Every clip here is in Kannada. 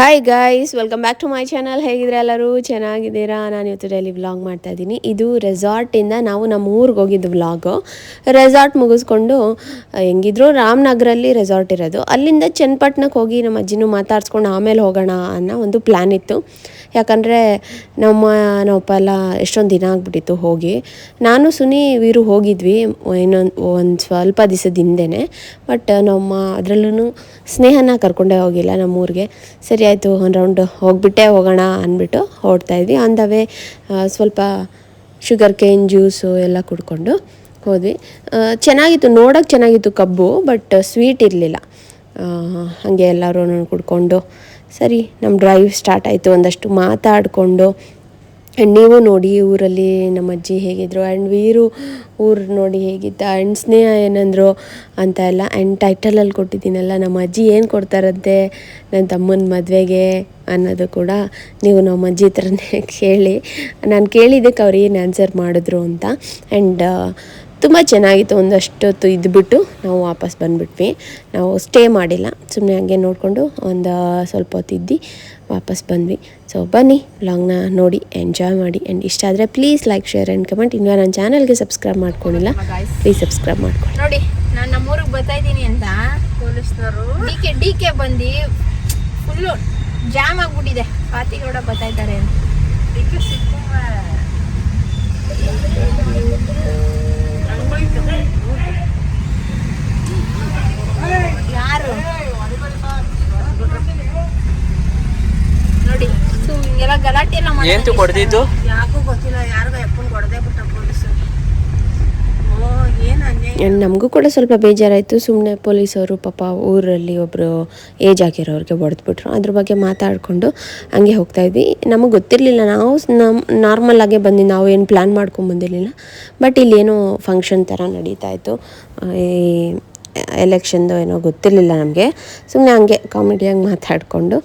Hi guys welcome back to my channel ಹೇಗಿದ್ರೆ ಎಲ್ಲರೂ? ಚೆನ್ನಾಗಿದ್ದೀರಾ? ನಾನು ಇವತ್ತು ಡೈಲಿ ವ್ಲಾಗ್ ಮಾಡ್ತಾ ಇದ್ದೀನಿ. ಇದು ರೆಸಾರ್ಟಿಂದ ನಾವು ನಮ್ಮ ಊರಿಗೆ ಹೋಗಿದ್ದು ವ್ಲಾಗು ರೆಸಾರ್ಟ್ ಮುಗಿಸ್ಕೊಂಡು ಹೆಂಗಿದ್ರು ರಾಮನಗರಲ್ಲಿ ರೆಸಾರ್ಟ್ ಇರೋದು. ಅಲ್ಲಿಂದ ಚನ್ನಪಟ್ಟಣಕ್ಕೆ ಹೋಗಿ ನಮ್ಮ ಅಜ್ಜಿನೂ ಮಾತಾಡ್ಸ್ಕೊಂಡು ಆಮೇಲೆ ಹೋಗೋಣ ಅನ್ನೋ ಒಂದು ಪ್ಲ್ಯಾನ್ ಇತ್ತು. ಯಾಕಂದರೆ ನಮ್ಮ ನಮ್ಮಪ್ಪ ಎಲ್ಲ ಎಷ್ಟೊಂದು ದಿನ ಆಗ್ಬಿಟ್ಟಿತ್ತು ಹೋಗಿ. ನಾನು, ಸುನಿ, ವೀರು ಹೋಗಿದ್ವಿ, ಇನ್ನೊಂದು, ಒಂದು ಸ್ವಲ್ಪ ದಿವಸದ ಬಟ್ ನಮ್ಮ ಅದರಲ್ಲೂ ಸ್ನೇಹನ ಕರ್ಕೊಂಡೇ ಹೋಗಿಲ್ಲ ನಮ್ಮೂರಿಗೆ ಸರಿ ಆಯಿತು, ಒಂದು ರೌಂಡ್ ಹೋಗಿಬಿಟ್ಟೆ, ಹೋಗೋಣ ಅಂದ್ಬಿಟ್ಟು ಹೊರಡ್ತಾ ಇದ್ವಿ. ಆನ್ ದ ವೇ ಸ್ವಲ್ಪ ಶುಗರ್ ಕೇನ್ ಜ್ಯೂಸು ಎಲ್ಲ ಕುಡ್ಕೊಂಡು ಹೋದ್ವಿ. ಚೆನ್ನಾಗಿತ್ತು, ನೋಡೋಕೆ ಚೆನ್ನಾಗಿತ್ತು ಕಬ್ಬು ಬಟ್ ಸ್ವೀಟ್ ಇರಲಿಲ್ಲ. ಹಾಗೆ ಎಲ್ಲರೂ ಕುಡ್ಕೊಂಡು, ಸರಿ ನಮ್ಮ ಡ್ರೈವ್ ಸ್ಟಾರ್ಟ್ ಆಯಿತು. ಒಂದಷ್ಟು ಮಾತಾಡಿಕೊಂಡು ಆ್ಯಂಡ್ ನೀವು ನೋಡಿ ಊರಲ್ಲಿ ನಮ್ಮ ಅಜ್ಜಿ ಹೇಗಿದ್ರು ಆ್ಯಂಡ್ ವೀರು ಊರು ನೋಡಿ ಹೇಗಿದ್ದ ಆ್ಯಂಡ್ ಸ್ನೇಹ ಏನಂದ್ರು ಅಂತ ಎಲ್ಲ ಆ್ಯಂಡ್ ಟೈಟಲಲ್ಲಿ ಕೊಟ್ಟಿದ್ದೀನಲ್ಲ, ನಮ್ಮ ಅಜ್ಜಿ ಏನು ಕೊಡ್ತಾರಂತೆ ನನ್ನ ತಮ್ಮನ ಮದುವೆಗೆ ಅನ್ನೋದು ಕೂಡ ನೀವು ನಮ್ಮ ಅಜ್ಜಿ ಹತ್ರನೇ ಕೇಳಿ. ನಾನು ಕೇಳಿದ್ದಕ್ಕೆ ಅವ್ರು ಏನು ಆನ್ಸರ್ ಮಾಡಿದ್ರು ಅಂತ. ಆ್ಯಂಡ್ ತುಂಬ ಚೆನ್ನಾಗಿತ್ತು ಒಂದಷ್ಟೊತ್ತು ಇದ್ಬಿಟ್ಟು ನಾವು ವಾಪಸ್ ಬಂದುಬಿಟ್ವಿ. ನಾವು ಸ್ಟೇ ಮಾಡಿಲ್ಲ ಸುಮ್ಮನೆ ಹಂಗೆ ನೋಡಿಕೊಂಡು ಒಂದು ಸ್ವಲ್ಪ ಹೊತ್ತು ಇದ್ದು ವಾಪಸ್ ಬಂದ್ವಿ. ಸೊ ಬನ್ನಿ ವ್ಲಾಗ್ನ ನೋಡಿ ಎಂಜಾಯ್ ಮಾಡಿ ಆ್ಯಂಡ್ ಇಷ್ಟ ಆದರೆ please like share and comment ಇನ್ನೂ ನನ್ನ ಚಾನಲ್ಗೆ ಸಬ್ಸ್ಕ್ರೈಬ್ ಮಾಡ್ಕೊಂಡಿಲ್ಲ. ಪ್ಲೀಸ್ ಸಬ್ಸ್ಕ್ರೈಬ್ ಮಾಡ್ಕೊಳ್ಳಿ. ನೋಡಿ ನಾನು ನಮ್ಮೂರಿಗೆ ಬರ್ತಾ ಇದ್ದೀನಿ ಅಂತ ಪೊಲೀಸ್ನವರು. ಡಿ ಕೆ ಡಿ ಕೆ ಬಂದು ಫುಲ್ಲು ಜಾಮ್ ಆಗ್ಬಿಟ್ಟಿದೆ. ಪಾತಿಗೌಡ ಬರ್ತಾ ಇದ್ದಾರೆ ಅಂತ. ಡಿ ಕೆ ಯಾರು ಮಾಡೋದು ಕೊಡ್ದಿದ್ದು ಯಾಕೂ ಗೊತ್ತಿಲ್ಲ ಯಾರಿಗೂ ಎಪ್ಪನ್ ಕೊಡದೆ ಬಿಟ್ಟ ಪೊಲೀಸ್ ನಮಗೂ ಕೂಡ ಸ್ವಲ್ಪ ಬೇಜಾರಾಯಿತು. ಸುಮ್ಮನೆ ಪೊಲೀಸವರು ಪಾಪ ಊರಲ್ಲಿ ಒಬ್ಬರು ಏಜ್ ಆಗಿರೋರಿಗೆ ಹೊಡೆದ್ಬಿಟ್ರು. ಅದ್ರ ಬಗ್ಗೆ ಮಾತಾಡಿಕೊಂಡು ಹಂಗೆ ಹೋಗ್ತಾ ಇದ್ವಿ. ನಮಗೆ ಗೊತ್ತಿರಲಿಲ್ಲ. ನಾವು ನಮ್ಮ ನಾರ್ಮಲ್ ಆಗೇ ಬಂದು ನಾವು ಏನು ಪ್ಲ್ಯಾನ್ ಮಾಡ್ಕೊಂಡು ಬಂದಿರಲಿಲ್ಲ. ಬಟ್ ಇಲ್ಲಿ ಏನೋ ಫಂಕ್ಷನ್ ಥರ ನಡೀತಾ ಇತ್ತು. ಈ ಎಲೆಕ್ಷನ್ದು ಏನೋ ಗೊತ್ತಿರಲಿಲ್ಲ ನಮಗೆ. ಸುಮ್ಮನೆ ಹಂಗೆ ಕಾಮಿಡಿಯಾಗಿ ಮಾತಾಡಿಕೊಂಡು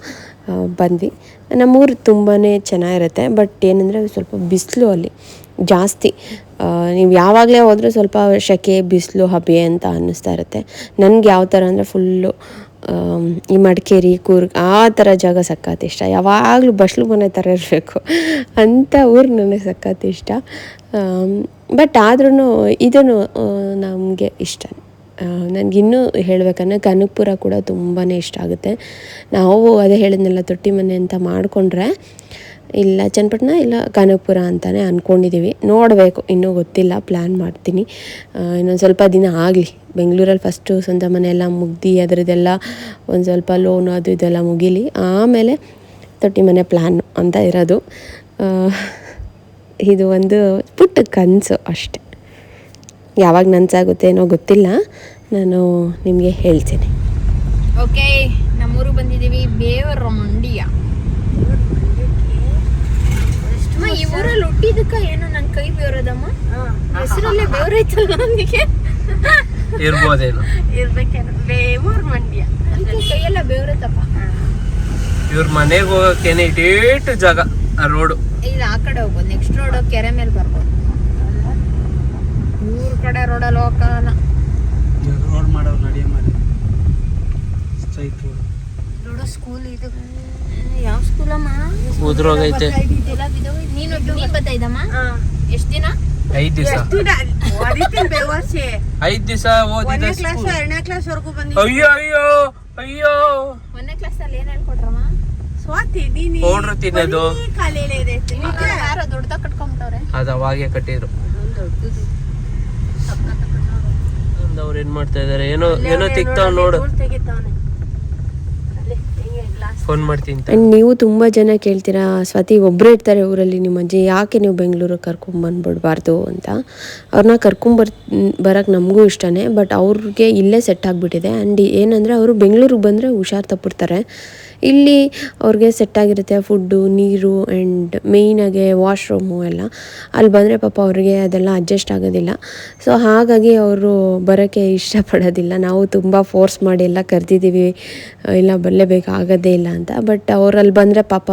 ಬಂದ್ವಿ. ನಮ್ಮೂರು ತುಂಬಾ ಚೆನ್ನಾಗಿರುತ್ತೆ ಬಟ್ ಏನಂದರೆ ಸ್ವಲ್ಪ ಬಿಸಿಲು ಅಲ್ಲಿ, ಜಾಸ್ತಿ. ನೀವು ಯಾವಾಗಲೇ ಹೋದರೂ ಸ್ವಲ್ಪ ಸೆಕೆ ಬಿಸಿಲು, ಹಬೆ ಅಂತ ಅನ್ನಿಸ್ತಾ ಇರುತ್ತೆ. ನನಗೆ ಯಾವ ಥರ ಅಂದರೆ ಫುಲ್ಲು ಈ ಮಡಿಕೇರಿ, ಕೂರ್ಗ್, ಆ ಥರ ಜಾಗ ಸಖತ್ ಇಷ್ಟ. ಯಾವಾಗಲೂ ಬಸ್ಲು ಮನೆ ಥರ ಇರಬೇಕು. ಅಂಥ ಊರು ನನಗೆ ಸಖತ್ ಇಷ್ಟ. ಬಟ್ ಆದ್ರೂ ಇದನ್ನು ನಮಗೆ ಇಷ್ಟ. ನನಗಿನ್ನೂ ಹೇಳಬೇಕಂದ್ರೆ ಕನಕಪುರ ಕೂಡ ತುಂಬಾ ಇಷ್ಟ ಆಗುತ್ತೆ. ನಾವು ಅದೇ ಹೇಳಿದ್ನೆಲ್ಲ ತೊಟ್ಟಿ ಮನೆ ಅಂತ ಮಾಡಿಕೊಂಡ್ರೆ, ಇಲ್ಲ ಚನ್ನಪಟ್ಟಣ ಇಲ್ಲ ಕನಕಪುರ ಅಂತಲೇ ಅಂದ್ಕೊಂಡಿದ್ದೀವಿ ನೋಡಬೇಕು, ಇನ್ನೂ ಗೊತ್ತಿಲ್ಲ ಪ್ಲ್ಯಾನ್ ಮಾಡ್ತೀನಿ. ಇನ್ನೊಂದು ಸ್ವಲ್ಪ ದಿನ ಆಗಲಿ. ಬೆಂಗಳೂರಲ್ಲಿ ಫಸ್ಟು ಸ್ವಂತ ಮನೆ ಎಲ್ಲ ಮುಗ್ದು, ಅದರದ್ದೆಲ್ಲ ಒಂದು ಸ್ವಲ್ಪ ಲೋನು ಅದು ಇದೆಲ್ಲ ಮುಗೀಲಿ. ಆಮೇಲೆ ತೊಟ್ಟಿ ಮನೆ ಪ್ಲ್ಯಾನ್ ಅಂತ ಇರೋದು. ಇದು ಒಂದು ಪುಟ್ಟ ಕನಸು ಅಷ್ಟೆ. ಯಾವಾಗ ನನಸಾಗುತ್ತೆ ಏನೋ ಗೊತ್ತಿಲ್ಲ. ನಾನು ನಿಮಗೆ ಹೇಳ್ತೀನಿ. ಓಕೆ ನಮ್ಮೂರು ಬಂದಿದ್ದೀವಿ ಬೇವರ ಮಂಡಿಯ. ಈ ಊರಲ್ಲಿ ಹುಟ್ಟಿದಕ್ಕ ಏನೋ? ನನ್ನ ಕೈ ಬೇವರದಮ್ಮ. ಹೆಸರಲ್ಲೇ ಬೇವರೈತಲ್ಲ ನನಗೆ. ಇರ್ಬೋದೇನು ಇರ್ಬೇಕೇನು. ಬೇವೂರ್ ಮಂಡ್ಯ. ಅದಕ್ಕೆ ಕೈಯೆಲ್ಲ ಬೇವರತ್ತಪ್ಪ ಇವ್ರ ಮನೆಗೆ ಹೋಗಕ್ಕೇನೆ ಇಟೇಟು ಜಾಗ ಆ ರೋಡು ಇಲ್ಲ ಆ ಕಡೆ ಹೋಗ್ಬೋದು. ನೆಕ್ಸ್ಟ್ ರೋಡ್ ಕೆರೆ ಮೇಲೆ ಬರ್ಬೋದು. ಊರ್ ಕಡೆ ರೋಡಲ್ಲಿ ಹೋಗಲ್ಲ ರೋಡ್ ಮಾಡೋರು ನಡಿಯ ಮಾಡಿ ಸ್ಟ್ರೈಟ್ ರೋಡ್ ನೋಡೋ ಸ್ಕೂಲ್ ಇದು. ಯಾವ ಸ್ಕೂಲಮ್ಮ ಉದ್ರೋಗೈತೆ ನೀನು ನೀನು ಬರ್ತಾ ಇದ್ದಮ್ಮ ಎಷ್ಟ್ ದಿನ? ಐದು ದಿವಸ. ಐದ್ ದಿವಸ ಓದಿದ ಕ್ಲಾಸ್ ಎರಡನೇ ಕ್ಲಾಸ್ ವರ್ಗು ಬಂದಿ ಅಯ್ಯೋ ಅಯ್ಯೋ ಅಯ್ಯೋ. ಒಂದನೇ ಕ್ಲಾಸ್ ಅಲ್ಲಿ ಏನ್ ಹೇಳ್ಕೊಟ್ರಮ್ಮ? ಸ್ವಾತಿ ನೀನು ಪೌಡ್ರ್ ತಿನ್ನೋದು. ಕಾಲೇಲೆ ಇದೆ? ಯಾರೋ ದೊಡ್ಡದಾಗ ಕಟ್ಕೊಂಬಿಟ್ಟವ್ರೆ ಅದು ಅವಾಗೆ ಕಟ್ಟಿದ್ರು. ಅವ್ರು ಏನ್ ಮಾಡ್ತಾ ಇದಾರೆ? ಏನೋ ಏನೋ ತಿಕ್ತಾವ್ ನೋಡು. ಫೋನ್ ಮಾಡ್ತೀನಿ. ಆ್ಯಂಡ್ ನೀವು ತುಂಬ ಜನ ಕೇಳ್ತೀರಾ ಸ್ವಾತಿ ಒಬ್ರು ಇರ್ತಾರೆ ಊರಲ್ಲಿ ನಿಮ್ಮ ಅಜ್ಜಿ ಯಾಕೆ ನೀವು ಬೆಂಗಳೂರಿಗೆ ಕರ್ಕೊಂಬಂದ್ಬಿಡ್ಬಾರ್ದು ಅಂತ? ಅವ್ರನ್ನ ಕರ್ಕೊಂಬರ್ ಬರೋಕ್ಕೆ ನಮಗೂ ಇಷ್ಟನೇ ಬಟ್ ಅವ್ರಿಗೆ ಇಲ್ಲೇ ಸೆಟ್ ಆಗಿಬಿಟ್ಟಿದೆ. ಆ್ಯಂಡ್ ಏನಂದರೆ ಅವರು ಬೆಂಗಳೂರಿಗೆ ಬಂದರೆ ಹುಷಾರು ತಪ್ಪಿರ್ತಾರೆ. ಇಲ್ಲಿ ಅವ್ರಿಗೆ ಸೆಟ್ ಆಗಿರುತ್ತೆ ಫುಡ್ಡು ನೀರು ಆ್ಯಂಡ್ ಮೇಯ್ನಾಗೆ ವಾಶ್ರೂಮು ಎಲ್ಲ. ಅಲ್ಲಿ ಬಂದರೆ ಪಾಪ ಅವ್ರಿಗೆ ಅದೆಲ್ಲ ಅಡ್ಜಸ್ಟ್ ಆಗೋದಿಲ್ಲ. ಸೊ ಹಾಗಾಗಿ ಅವರು ಬರೋಕ್ಕೆ ಇಷ್ಟಪಡೋದಿಲ್ಲ. ನಾವು ತುಂಬ ಫೋರ್ಸ್ ಮಾಡಿ ಎಲ್ಲ ಕರೆದಿದ್ದೀವಿ. ಇಲ್ಲ, ಬರಲೇಬೇಕು, ಆಗೋದೇ ಇಲ್ಲ ಅಂತ. ಬಟ್ ಅವ್ರು ಅಲ್ಲಿ ಬಂದರೆ ಪಾಪ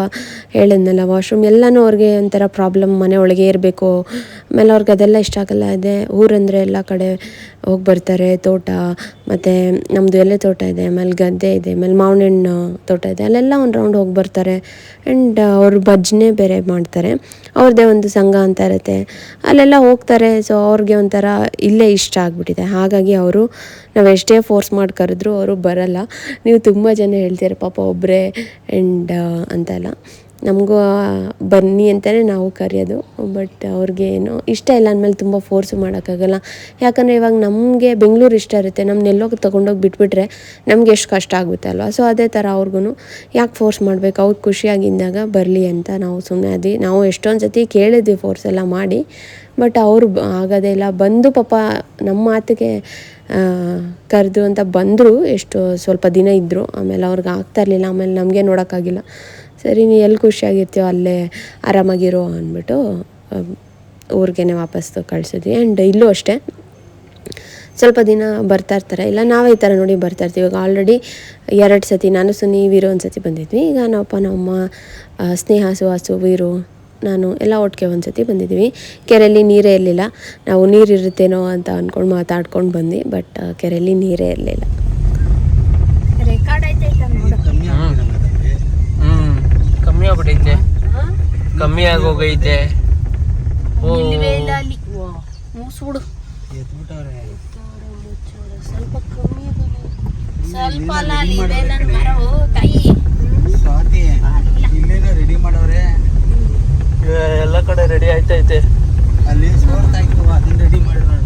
ಹೇಳಿದ್ನಲ್ಲ ವಾಶ್ರೂಮ್ ಎಲ್ಲನೂ ಅವ್ರಿಗೆ ಒಂಥರ ಪ್ರಾಬ್ಲಮ್ ಮನೆ ಒಳಗೆ ಇರಬೇಕು. ಆಮೇಲೆ ಅವ್ರಿಗೆ ಅದೆಲ್ಲ ಇಷ್ಟ ಆಗಲ್ಲ. ಇದೆ ಊರಂದರೆ ಎಲ್ಲ ಕಡೆ ಹೋಗಿ ಬರ್ತಾರೆ, ತೋಟ. ಮತ್ತು ನಮ್ಮದು ಎಲೆ ತೋಟ ಇದೆ, ಆಮೇಲೆ ಗದ್ದೆ ಇದೆ, ಆಮೇಲೆ ಮಾವಿನ ತೋಟ ಇದೆ. ಅಲ್ಲೆಲ್ಲ ಒಂದು ರೌಂಡ್ ಹೋಗಿ ಬರ್ತಾರೆ. ಆ್ಯಂಡ್ ಅವ್ರ ಭಜನೆ ಬೇರೆ ಮಾಡ್ತಾರೆ. ಅವ್ರದ್ದೇ ಒಂದು ಸಂಘ ಅಂತ ಇರುತ್ತೆ. ಅಲ್ಲೆಲ್ಲ ಹೋಗ್ತಾರೆ. ಸೊ ಅವ್ರಿಗೆ ಒಂಥರ ಇಲ್ಲೇ ಇಷ್ಟ ಆಗಿಬಿಟ್ಟಿದೆ. ಹಾಗಾಗಿ ಅವರು, ನಾವು ಎಷ್ಟೇ ಫೋರ್ಸ್ ಮಾಡಿ ಕರೆದ್ರು ಅವರು ಬರಲ್ಲ. ನೀವು ತುಂಬ ಜನ ಹೇಳ್ತೀರ ಪಾಪ ಒಬ್ಬರೇ ಆ್ಯಂಡ್ ಅಂತೆಲ್ಲ. ನಮಗೂ ಬನ್ನಿ ಅಂತಲೇ ನಾವು ಕರೆಯೋದು. ಬಟ್ ಅವ್ರಿಗೆ ಏನೋ, ಇಷ್ಟ ಇಲ್ಲ ಅಂದಮೇಲೆ ತುಂಬ ಫೋರ್ಸು ಮಾಡೋಕ್ಕಾಗಲ್ಲ. ಯಾಕಂದರೆ ಇವಾಗ ನಮಗೆ ಬೆಂಗಳೂರು ಇಷ್ಟ ಇರುತ್ತೆ. ನಮ್ಮನ್ನ ಎಲ್ಲೋಗಿ ತೊಗೊಂಡೋಗಿ ಬಿಟ್ಬಿಟ್ರೆ ನಮ್ಗೆ ಎಷ್ಟು ಕಷ್ಟ ಆಗುತ್ತೆ ಅಲ್ವಾ? ಸೊ ಅದೇ ಥರ ಅವ್ರಿಗೂ ಯಾಕೆ ಫೋರ್ಸ್ ಮಾಡಬೇಕು? ಅವ್ರು ಖುಷಿಯಾಗಿದ್ದಾಗ ಬರಲಿ ಅಂತ ನಾವು ಸುಮ್ಮನೆ ಅದಿ, ನಾವು ಎಷ್ಟೊಂದು ಸತಿ ಕೇಳಿದ್ವಿ ಫೋರ್ಸ್ ಎಲ್ಲ ಮಾಡಿ. ಬಟ್ ಅವರು ಆಗೋದೇ ಇಲ್ಲ. ಬಂದು ಪಾಪ ನಮ್ಮ ಮಾತಿಗೆ ಕರೆದು ಅಂತ ಬಂದರು. ಎಷ್ಟು ಸ್ವಲ್ಪ ದಿನ ಇದ್ದರು ಆಮೇಲೆ ಅವ್ರಿಗೆ ಆಗ್ತಾ ಇರಲಿಲ್ಲ. ಆಮೇಲೆ ನಮಗೆ ನೋಡೋಕ್ಕಾಗಿಲ್ಲ. ಸರಿ, ನೀ ಎಲ್ಲಿ ಖುಷಿಯಾಗಿರ್ತೀಯೋ ಅಲ್ಲೇ ಆರಾಮಾಗಿರೋ ಅಂದ್ಬಿಟ್ಟು ಊರಿಗೇ ವಾಪಸ್ ಕಳಿಸಿದ್ವಿ. ಆ್ಯಂಡ್ ಇಲ್ಲೂ ಅಷ್ಟೇ, ಸ್ವಲ್ಪ ದಿನ ಬರ್ತಾ ಇರ್ತಾರೆ. ಇಲ್ಲ, ನಾವೇ ಈ ಥರ ನೋಡಿ ಬರ್ತಾ ಇರ್ತೀವಿ. ಇವಾಗ ಆಲ್ರೆಡಿ ಎರಡು ಸತಿ, ನಾನು ಸುನಿ, ವೀರು ಒಂದು ಸತಿ ಬಂದಿದ್ವಿ. ಈಗ ನಮ್ಮಪ್ಪ ನಮ್ಮಮ್ಮ ಸ್ನೇಹ ಸುಹಾಸು ವೀರು, ನಾನು ಎಲ್ಲ ಒಟ್ಟಿಗೆ ಒಂದು ಸತಿ ಬಂದಿದ್ವಿ. ಕೆರೆಯಲ್ಲಿ ನೀರೇ ಇರಲಿಲ್ಲ. ನಾವು ನೀರು ಇರುತ್ತೇನೋ ಅಂತ ಅಂದ್ಕೊಂಡು ಮಾತಾಡ್ಕೊಂಡು ಬಂದ್ವಿ ಬಟ್ ಕೆರೆಯಲ್ಲಿ ನೀರೇ ಇರಲಿಲ್ಲ ರೆಕಾರ್ಡ್ ಐತೈತ ನೋಡು ಹ್ಮ್ ಕಮ್ಮಿ ಆಗ್ಬಿಟ್ಟೈತೆ ಕಮ್ಮಿ ಆಗೋಗೈತೆ. ಮೂಸ್ಬಿಡು ಸ್ವಲ್ಪ ಕಮ್ಮಿ ಸ್ವಲ್ಪ ತಾಯಿ. ರೆಡಿ ಮಾಡವ್ರೆ. ಎಲ್ಲ ಕಡೆ ರೆಡಿ ಆಯ್ತೈತೆ. ಅಲ್ಲಿ ಅದನ್ನ ರೆಡಿ ಮಾಡಿದ್ರು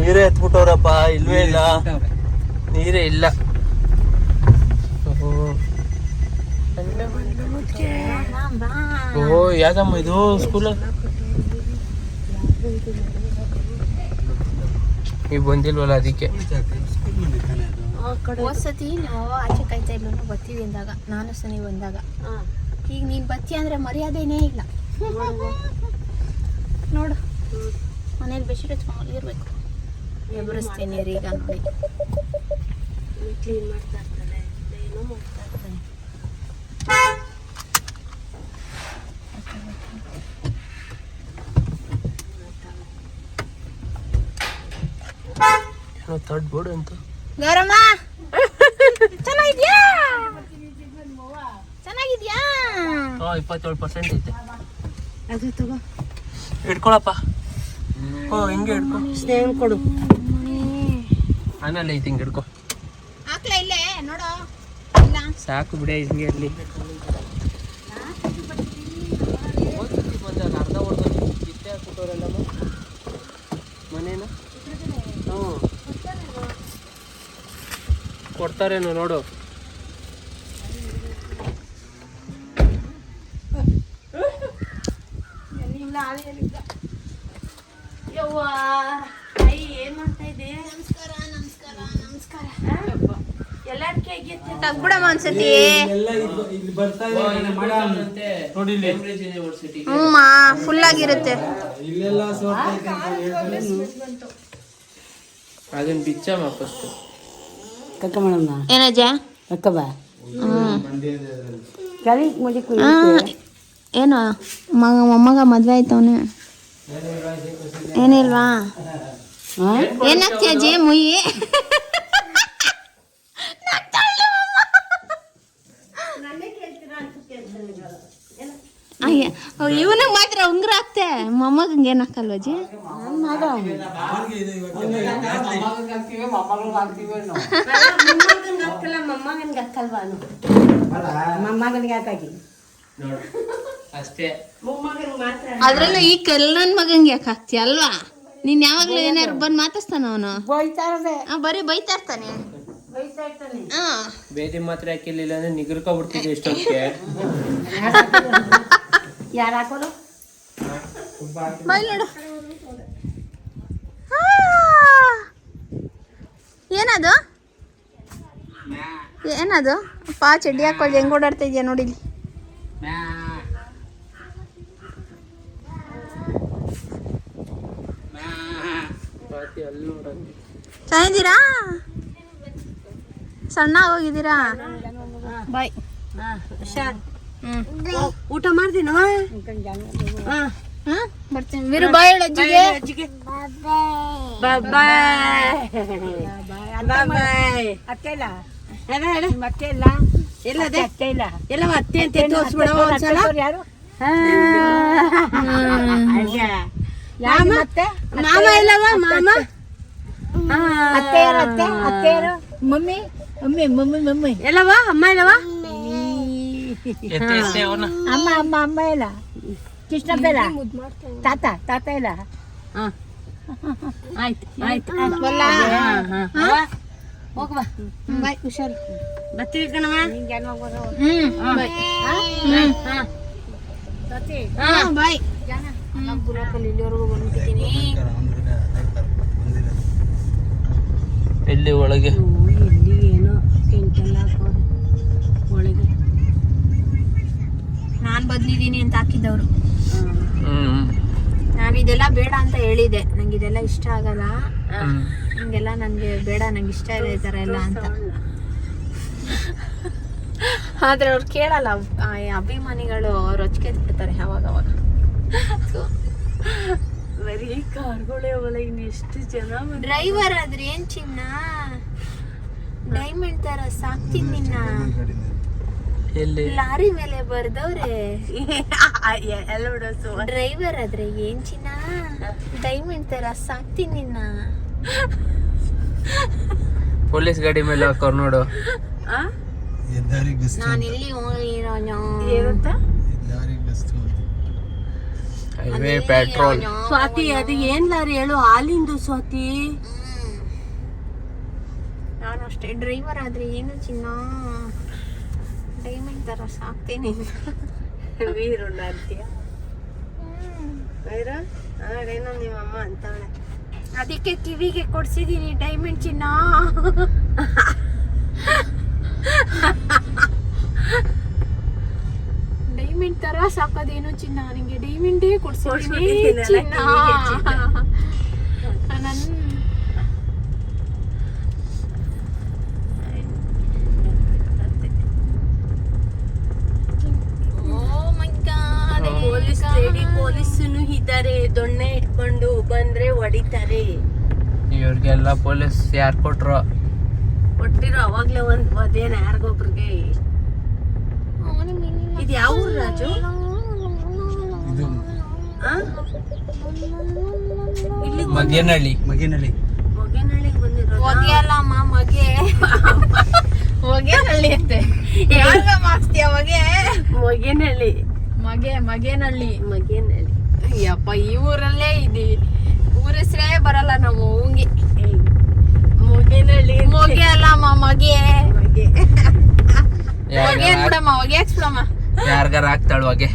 ನೀರೇ ಎತ್ಬಿಟ್ಟವ್ರಪ್ಪ ಇಲ್ವೇ ಇಲ್ಲ. ನೀರೇ ಇಲ್ಲ. ಓ ಯಾಕಮ್ಮ ಇದು ಸ್ಕೂಲ ನೀವು ಬಂದಿಲ್ವಲ್ಲ ಅದಕ್ಕೆ? ಹೋದ್ಸತಿ ನಾವು ಆಚೆ ಕಾಯ್ತಾ ಇಲ್ಲ ಬರ್ತೀವಿ ಅಂದಾಗ. ನಾನು ಸನಿ ಬಂದಾಗ. ಈಗ ನೀನ್ ಬತ್ತಿ ಅಂದ್ರೆ ಮರ್ಯಾದೆನೇ ಇಲ್ಲ. ನೋಡು. ಮನೇಲಿ ಬೆಡ್ಶೀಟ್ ಹಚ್ಕೊಂಡು ಇರ್ಬೇಕು. ಎಬ್ಬರಿಸ್ತೀನಿ ಈಗ ನೋಡಿ. ಕ್ಲೀನ್ ಮಾಡ್ತಾ ಇರ್ತಾನೆ ಏನೋ ಮಾಡ್ತಾ ಥರ್ಡ್ ಬೋರ್ಡ್ ಅಂತ. ಗೌರಮ್ಮ! ಚೆನ್ನಾಗಿದ್ಯಾ? ಚೆನ್ನಾಗಿದ್ಯಾ? ಇಪ್ಪತ್ತೇಳು ಪರ್ಸೆಂಟ್ ಐತೆ. ಅದು ತಗೋ. ಹಿಡ್ಕೊಳಪ್ಪ. ಓ ಹಿಂಗೆ ಹಿಡ್ಕೊ. ಸ್ನೇಹ ಕೊಡು. ಆಮೇಲೆ ಐತೆ ಹಿಂಗೆ ಹಿಡ್ಕೊ. ಹಾಕ್ಲ ಇಲ್ಲೇ? ನೋಡು. ಇಲ್ಲ. ಸಾಕು ಬಿಡೆ ಹಿಂಗೆ ಇರಲಿ. ಎಲ್ಲಾರ್ಕೆ ನೋಡು ತಗ್ಬಿಡಮ್ಮ ಒಂದ್ಸತಿ. ಹ್ಞೂ ಫುಲ್ ಆಗಿರುತ್ತೆ. ಇಲ್ಲೆಲ್ಲ ಸೋರ್ತಾ ಐತೆ ಅದನ್ನ ಬಿಚ್ಚಮ್ಮ ಫಸ್ಟ್ ಕಕ್ಕ ಮಾಡಮ್ಮ ಏನಜ್ಜ ಕಕ್ಕ ಬಾ ಏನು ಮಗ ಮೊಮ್ಮಗ ಮದ್ವೆ ಆಯ್ತವನೆ ಏನಿಲ್ವಾ? ಏನಾಗ್ತೀಯ ಜೇ ಮುಯಿ ಇವನಿಗೆ ಮಾತ್ರ ಉಂಗ್ರ ಆಗ್ತೆ ಮೊಮ್ಮಗಂಗೆ ಏನು ಹಾಕಲ್ವ ಜಿ ಮೊಮ್ಮಗನ್ಗೆ ಹಾಕಲ್ಲ ಮೊಮ್ಮಗನ್ಗೆ ಹಾಕಲ್ವಾ ಮೊಮ್ಮಗನ್ಗೆ ಹಾಕಾಗಿ ನೋಡು ಅಷ್ಟೇ ಮೊಮ್ಮಗನ್ ಮಾತ್ರ ಅದ್ರಲ್ಲೂ ಈ ಕಲ್ಲನ್ ಮಗಂಗೆ ಯಾಕೆ ಹಾಕ್ತೀಯ ಅಲ್ವಾ? ನೀನ್ ಯಾವಾಗ್ಲೂ ಏನಾರು ಬಂದ್ ಮಾತಾಡ್ತಾನ ಅವನು? ಬರೀ ಬೈತಾ ಇರ್ತಾನೆ. ಬೇದಿ ಮಾತ್ರ ಹಾಕಿರ್ಲಿಲ್ಲ ಅಂದ್ರೆ ನಿಗರ್ಕೊಬಿಡ್ತಿದ್ದೆ ಎಷ್ಟೊತ್ತಿಗೆ ಯಾರು ಹಾಕೋದು? ಆ! ಏನದು? ಏನದು? ಪಾ ಚಡ್ಡಿ ಹಾಕೊಳ್ಳಿ ಹೆಂಗ್ ಓಡಾಡ್ತಾ ಇದೆಯಾ ನೋಡಿ ಇಲ್ಲಿ. ಪಾತಿ ಅಲ್ಲಿ ನೋಡಂಗೆ ಚೆನ್ನಾಗಿದ್ದೀರಾ? ಸಣ್ಣ ಹೋಗಿದ್ದೀರಾ? ಬಾಯ್. ಹುಷಾರು ಊಟ ಮಾಡ್ತೀನವ ಹಾ. ಬರ್ತೀನಿ. ವೀರು ಬಾಯ್ ಹೇಳು ಅಜ್ಜಿಗೆ. ಅಜ್ಜಿಗೆ ಬಾಯ್ ಬಾಯ್ ಬಾಯ್ ಬಾಯ್ ಅತ್ತೆಲ್ಲ? ಹೇಳ ಹೇಳ ಮತ್ತೆಲ್ಲ ಎಲ್ಲದೆ? ಅತ್ತೆಲ್ಲ? ಎಲ್ಲವ ಅತ್ತೆ ಅಂತ ತೋರಿಸ್ಬಿಡವ ಒಂದ್ಸಲ? ಯಾರು? ಮಾಮ? ಮತ್ತೆ ಮಾಮ ಮಾಮ? ಅತ್ತೆಯರು ಅತ್ತೆ. ಅತ್ತೆಯರು ಮಮ್ಮಿ? Mummy mummy mummy. ಎಲ್ಲವ? ಅಮ್ಮ ಎಲ್ಲವ? ಎತ್ತೆ ಎತ್ತೆ ಅವನ ಅಮ್ಮ ಅಮ್ಮ ಅಮ್ಮ ಇಲ್ಲ ಕೃಷ್ಣಪ್ಪಲ್ಲ ತಾತ ತಾತ ಇಲ್ಲ ಹಾ. ಆಯ್ತು ಆಯ್ತು ಹೋಗ್ಬಾ ಬಾಯ್ ಹುಷಾರು. ಬರ್ತೀವಿ ಕಣವ ಹ್ಮ್. ಬಾಯ್. ನಾನು ಬುಲಾಕಲ್ಲಿ ಇಲ್ಲಿವರೆಗೂ ಬಂದ್ಬಿಟ್ಟಿದ್ದೀನಿ. ಎಲ್ಲಿ ಒಳಗೆ? ಬಂದಿದ್ದೀನಿ ಅಂತ ಹಾಕಿದ್ದವರು. ನಾನು ಇದೆಲ್ಲ ಬೇಡ ಅಂತ ಹೇಳಿದೆ. ನಂಗೆ ಇದೆಲ್ಲ ಇಷ್ಟ ಆಗಲ್ಲ. ಹಂಗೆಲ್ಲ ನನಗೆ ಬೇಡ ನಂಗೆ ಇಷ್ಟ ಇದೆ ಈ ಥರ ಎಲ್ಲ ಅಂತ. ಆದ್ರೆ ಅವ್ರು ಕೇಳಲ್ಲ ಅಭಿಮಾನಿಗಳು ಅವ್ರು ಬಿಡ್ತಾರೆ ಯಾವಾಗ ಅವಾಗ ಬರೀ ಕಾರ್ಗಳೇ ಅವಲ್ಲ ಇನ್ನು ಎಷ್ಟು ಜನ ಡ್ರೈವರ್ ಆದ್ರೆ ಏನ್ ಚಿನ್ನ? ಡೈಮಂಡ್ ತರ ಸಾಕ್ತೀನಿ ನಿನ್ನ. ಎಲ್ಲಿ? ಲಾರಿ ಮೇಲೆ ಬರ್ದವ್ರೆ. ಡ್ರೈವರ್ ಆದ್ರೆ ಏನ್ ಚಿನ್ನ? ಡೈಮಂಡ್ ತರ ಸಾಕ್ತೀನಿ ನಿನ್ನ. ಪೊಲೀಸ್ ಗಾಡಿ ಮೇಲೆ ಹಾಕೋರ್ ನೋಡು. ನಾನು ಎಲ್ಲಿ ಹೋಗಿರೋನು ಏನಂತ? Highway petrol. ಸ್ವಾತಿ ಅದು ಏನ್ ಲಾರಿ ಹೇಳು? ಹಾಲಿಂದು ಸ್ವಾತಿ. ನಾನು ಅಷ್ಟೇ. ಡ್ರೈವರ್ ಆದ್ರೆ ಏನು ಚಿನ್ನ? ಡೈಮಂಡ್ ತರ ಸಾಕ್ತೀನಿ ವೀರುಣ್ಣ ಅಂತೀಯ ವೀರ? ಏನೋ ನಿಮ್ಮಮ್ಮ ಅಂತವಳೆ ಅದಕ್ಕೆ ಕಿವಿಗೆ ಕೊಡ್ಸಿದೀನಿ ಡೈಮಂಡ್ ಚಿನ್ನ. ಡೈಮಂಡ್ ತರ ಸಾಕೋದೇನು ಚಿನ್ನ? ನಿಂಗೆ ಡೈಮಂಡೇ ಕೊಡ್ಸ್ಬಿಟ್ಟಿದ್ದೀನಲ್ಲ ಚಿನ್ನ ಕಿವಿಗೆ ನನ್ Oh my God, police lady ಇದ್ದಾರೆ ದೊಣ್ಣೆ ಇಟ್ಕೊಂಡು ಬಂದ್ರೆ ಹೊಡಿತಾರೆ. ಇವ್ರಿಗೆಲ್ಲ ಪೊಲೀಸ್ ಯಾರು ಕೊಟ್ರು? ಕೊಟ್ಟಿರೋ ಅವಾಗ್ಲೇ ಒಂದ್ ಅದೇನ ಯಾರಿಗೊಬ್ರಿಗೆ. ಇದು ಯಾವ ಊರು ರಾಜು? ಇದು ಮಗೇನಳ್ಳಿ ಇಲ್ಲಿ ಮಗೇನಹಳ್ಳಿ ಮಗಿನಳ್ಳಿ ಮೊಗೇನಹಳ್ಳಿಗೆ ಬಂದಿರೋದು? ಹೊಗೆ ಅಲ್ಲಮ್ಮ ಮಗೆ ಹೊಗೆ ಹಳ್ಳಿ ಅಂತೆ. ಯಾವಾಗ ಮಾಡಿಸ್ತೀಯ ಹೊಗೆ ಮೊಗೇನಹಳ್ಳಿ ಮಗೆ ಮಗೇನಹಳ್ಳಿ ಮಗೇನಹಳ್ಳಿ ಅಯ್ಯಪ್ಪ ಈ ಊರಲ್ಲೇ ಇದೆ ಊರ ಹೆಸರೇ ಬರಲ್ಲ ನಾವು ಹಂಗೆ ಅಲ್ಲ ಮೊಗೆ. ಅಲ್ಲಮ್ಮ ಮಗೆ ಮೊಗೆ. ಹೊಗೆ ಅನ್ಬಿಡಮ್ಮ ಹೊಗೆ ಹಾಕ್ಸ್ಬಿಡಮ್ಮ. ಯಾರ್ಗಾರ ಹಾಕ್ತಾಳ ಹೊಗೆ.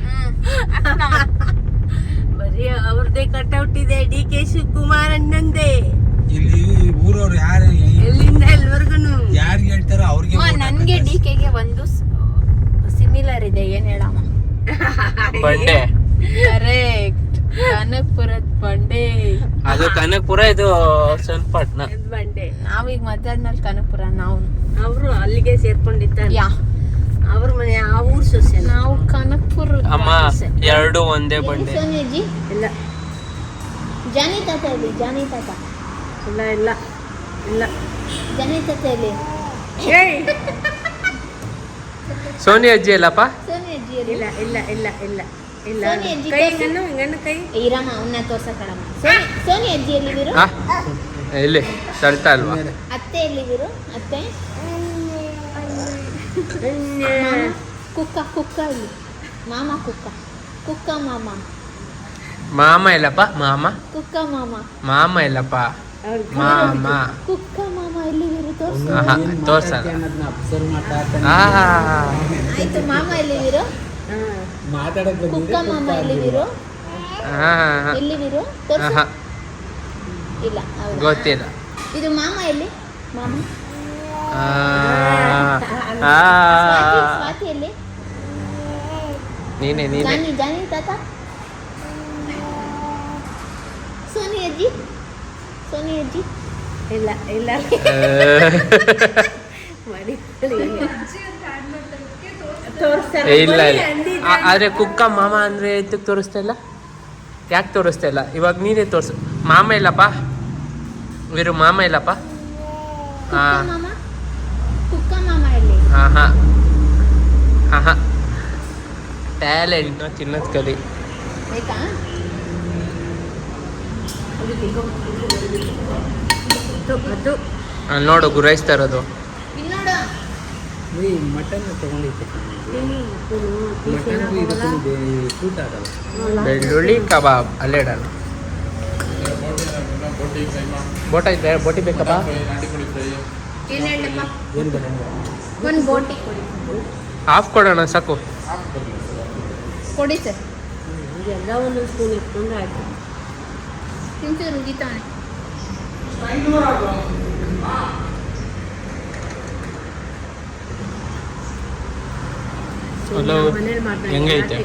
ಬರೀ ಅವ್ರದೇ ಕಟ್ ಇದೆ ಡಿ ಕೆ ಶಿವಕುಮಾರ್ ಅಣ್ಣಂದೇ ಇಲ್ಲಿ ಊರವ್ರು ಯಾರು ಎಲ್ಲಿಂದ ಎಲ್ವರ್ಗುನು? ಯಾರಿಗೆ ಹೇಳ್ತಾರೋ ಅವ್ರಿಗೆ ನನ್ಗೆ ಡಿ ಕೆಗೆ ಒಂದು ಸಿಮಿಲರ್ ಇದೆ ಏನ್ ಹೇಳಮ್ಮ? ಬಂಡೆ ಕರೆಕ್ಟ್ ಕನಕಪುರದ ಬಂಡೆ. ಅದು ಕನಕಪುರ ಇದು ಸ್ವಲ್ಪ ಬಂಡೆ. ನಾವೀಗ ಆದ್ಮೇಲೆ ಕನಕಪುರ ನಾವು. ಅವರು ಅಲ್ಲಿಗೆ ಸೇರ್ಕೊಂಡಿದ್ದಾರೆ. ಯಾ. ಅವ್ರ ಮನೆ ಆ ಊರ್ ಸೊಸೆ ನಾವು ಕನಕಪುರ ಅಮ್ಮ ಎರಡು ಒಂದೇ ಬಂಡೆ. ಇಲ್ಲ. ಜಾನಿ ತಾತ ಇಲ್ಲಿ ಜಾನಿ ತಾತ. ಇಲ್ಲ ಇಲ್ಲ ಇಲ್ಲ. ಜಾನಿ ತಾತ ಇಲ್ಲಿ. ಏಯ್ ಸೋನಿ ಅಜ್ಜಿ ಅಲ್ಲಪ್ಪ ಸೋನಿಯಜ್ಜಿ ಇಲ್ಲ ಇಲ್ಲ ಇಲ್ಲ ಇಲ್ಲ. ಇಲ್ಲ ಸೋನಿ ಅಜ್ಜಿ ಕೈ ತೋರ್ಸು. ಹಿಂಗನ್ನು ಹಿಂಗನ್ನು ಕೈ. ಇರಮ್ಮ ಅವನ್ನ ಸೋನಿ ಸೋನಿ ಅಜ್ಜಿ ಅಲ್ವಾ ಅತ್ತೆ ಎಲ್ಲಿವಿರು ಅತ್ತೆ? ಮಾಮ ಕುಕ್ಕ ಕುಕ್ಕ ಇಲ್ಲಿ. ಮಾಮ ಕುಕ್ಕ. ಕುಕ್ಕ ಮಾಮ. ಮಾಮ ಇಲ್ಲಪ್ಪ ಮಾಮ? ಕುಕ್ಕ ಮಾಮ. ಮಾಮ ಇಲ್ಲಪ್ಪ ಮಾಮ. ಕುಕ್ಕ. ಮಾಮ ಎಲ್ಲಿ ತೋರ್ಸ. ತೋರ್ಸ ಆಯ್ತು ಮಾಮ ಎಲ್ಲಿವಿರು ಮಾತಾಡಕ್ ಕುಕ್ಕ ಬಂದಿದ್ರೆ ಮಾಮ ಎಲ್ಲಿವಿರು ಹಾ ಎಲ್ಲಿವಿರು ತೋರ್ಸು. ಇಲ್ಲ ಹೌದಾ? ಗೊತ್ತಿಲ್ಲ. ಇದು ಮಾಮ ಎಲ್ಲಿ? ಮಾಮ? ಆ, ಸ್ವಾತಿ ಆ. ಸ್ವಾತಿ ಎಲ್ಲಿ? ನೀನೆ ನೀನೆ. ಜಾನಿ ಜಾನಿ ತಾತ? ಸೋನಿ ಅಜ್ಜಿ? ಸೋನಿ ಅಜ್ಜಿ? ಇಲ್ಲ ಇಲ್ಲ. ಆ, ಮಾಡಿ ಏ, ಇಲ್ಲ ಇಲ್ಲ. ಆದರೆ ಕುಕ್ಕ ಮಾಮ ಅಂದ್ರೆ ಎದ್ದಕ್ಕೆ ತೋರಿಸ್ತಾ ಇಲ್ಲ? ಯಾಕೆ ತೋರಿಸ್ತಾ ಇಲ್ಲ? ಇವಾಗ ನೀನೇ ತೋರಿಸು. ಮಾಮ ಇಲ್ಲಪ್ಪ? ಇವರು ಮಾಮ ಇಲ್ಲಪ್ಪ. ಹಾಂ ಹಾಂ ಹಾಂ ಹಾಂ ಹಾ ಹಾ ಹಾ ಹಾ ಟ್ಯಾಲೆಂಟ್. ತಿನ್ನೋದು ಕಲಿ. ನೋಡು ಗುರಾಯಿಸ್ತಾ ಇರೋದು. ಇಲ್ಲಿ ನೋಡು. ಈ ಮಟನ್ ತಗೊಂಡಿದ್ದೆ. ಮಟನ್ಗೂ ಇದಕ್ಕೂ ಸೂಟ್ ಆಗಲ್ಲ ಬೆಳ್ಳುಳ್ಳಿ ಕಬಾಬ್ ಅಲ್ಲೇ ಇಡೋಣ ಬೋಟ ಇದೆ ಬೋಟಿ ಬೇಕಪ್ಪ? ಏನ್ ಹೇಳಪ್ಪ ಏನು ಬೇಡ ಒಂದು ಬೋಟಿ ಕೊಡಿ ಹಾಫ್ ಕೊಡೋಣ, ಸಾಕು. ಕೊಡಿ ಸರ್. ಎಲ್ಲ ಒಂದೊಂದು ಸ್ಪೂನ್ ಇಟ್ಕೊಂಡ್ರೆ ಆಯ್ತು ತಿಂಚೂರು ರುಗಿತಾನೆ ಹಲೋ ಹೆಂಗೈತೆ?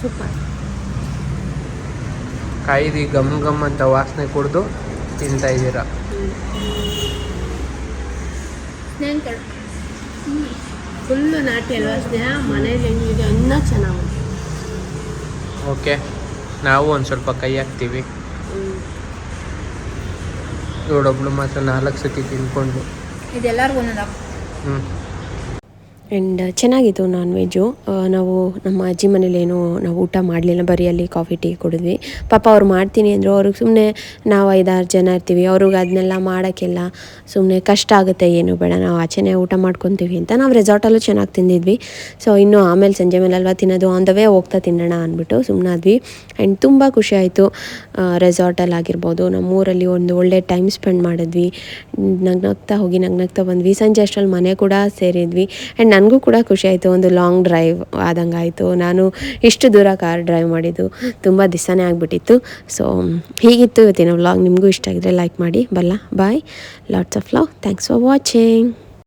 ಸೂಪರ್. ಕಾಯ್ದು ಗಮ್ ಗಮ್ ಅಂತ ವಾಸನೆ ಕುಡಿದು ತಿಂತಾ ಇದ್ದೀರಾ? ಫುಲ್ಲು ನಾಟಿ ಅಲ್ವಾ? ಸ್ನೇಹ ಮನೇಲಿ ಹೆಂಗಿದೆ ಅನ್ನ ಚೆನ್ನಾಗಿ ಓಕೆ ನಾವು ಒಂದು ಸ್ವಲ್ಪ ಕೈ ಹಾಕ್ತೀವಿ. ಇವಳೊಬ್ಳು ಮಾತ್ರ ನಾಲ್ಕು ಸತಿ ತಿನ್ಕೊಂಡು ಇದೆಲ್ಲರಿಗೂ ಒಂದೊಂದು ಹ್ಞೂ ಆ್ಯಂಡ್ ಚೆನ್ನಾಗಿತ್ತು ನಾನ್ ವೆಜ್ಜು ನಾವು ನಮ್ಮ ಅಜ್ಜಿ ಮನೇಲೇನು ನಾವು ಊಟ ಮಾಡಲಿಲ್ಲ. ಬರೀ ಅಲ್ಲಿ ಕಾಫಿ ಟೀ ಕುಡಿದ್ವಿ. ಪಾಪ ಅವ್ರು ಮಾಡ್ತೀನಿ ಅಂದರು ಅವ್ರಿಗೆ ಸುಮ್ಮನೆ ನಾವು ಐದಾರು ಜನ ಇರ್ತೀವಿ. ಅವ್ರಿಗೆ ಅದನ್ನೆಲ್ಲ ಮಾಡೋಕ್ಕೆಲ್ಲ ಸುಮ್ಮನೆ ಕಷ್ಟ ಆಗುತ್ತೆ. ಏನು ಬೇಡ. ನಾವು ಆಚೆನೇ ಊಟ ಮಾಡ್ಕೊತೀವಿ ಅಂತ ನಾವು ರೆಸಾರ್ಟಲ್ಲೂ ಚೆನ್ನಾಗಿ ತಿಂದಿದ್ವಿ. ಸೊ ಇನ್ನು ಆಮೇಲೆ ಸಂಜೆ ಮೇಲೆ ಅಲ್ವಾ ತಿನ್ನೋದು? ಆನ್ ದ ವೇ ಹೋಗ್ತಾ ತಿನ್ನೋಣ ಅಂದ್ಬಿಟ್ಟು ಸುಮ್ಮನಾದ್ವಿ ಆ್ಯಂಡ್ ತುಂಬ ಖುಷಿ ಆಯಿತು. ರೆಸಾರ್ಟಲ್ಲಿ ಆಗಿರ್ಬೋದು. ನಮ್ಮೂರಲ್ಲಿ ಒಂದು ಒಳ್ಳೆ ಟೈಮ್ ಸ್ಪೆಂಡ್ ಮಾಡಿದ್ವಿ. ನಗ್ನಗ್ತಾ ಹೋಗಿ ನಗ್ನಗ್ತಾ ಬಂದ್ವಿ. ಸಂಜೆ ಅಷ್ಟರಲ್ಲಿ ಮನೆ ಕೂಡ ಸೇರಿದ್ವಿ. ಆ್ಯಂಡ್ ನನಗೂ ಕೂಡ ಖುಷಿ ಆಯಿತು. ಒಂದು ಲಾಂಗ್ ಡ್ರೈವ್ ಆದಂಗೆ ಆಯಿತು ನಾನು ಇಷ್ಟು ದೂರ ಕಾರ್ ಡ್ರೈವ್ ಮಾಡಿದ್ದು. ತುಂಬ ದಿವಸನೇ ಆಗಿಬಿಟ್ಟಿತ್ತು. ಸೊ ಹೀಗಿತ್ತು ಇವತ್ತಿನ ವ್ಲಾಗ್ ನಿಮಗೂ ಇಷ್ಟ ಆಗಿದ್ರೆ ಲೈಕ್ ಮಾಡಿ, ಬಲ್ಲ. Bye lots of love thanks for watching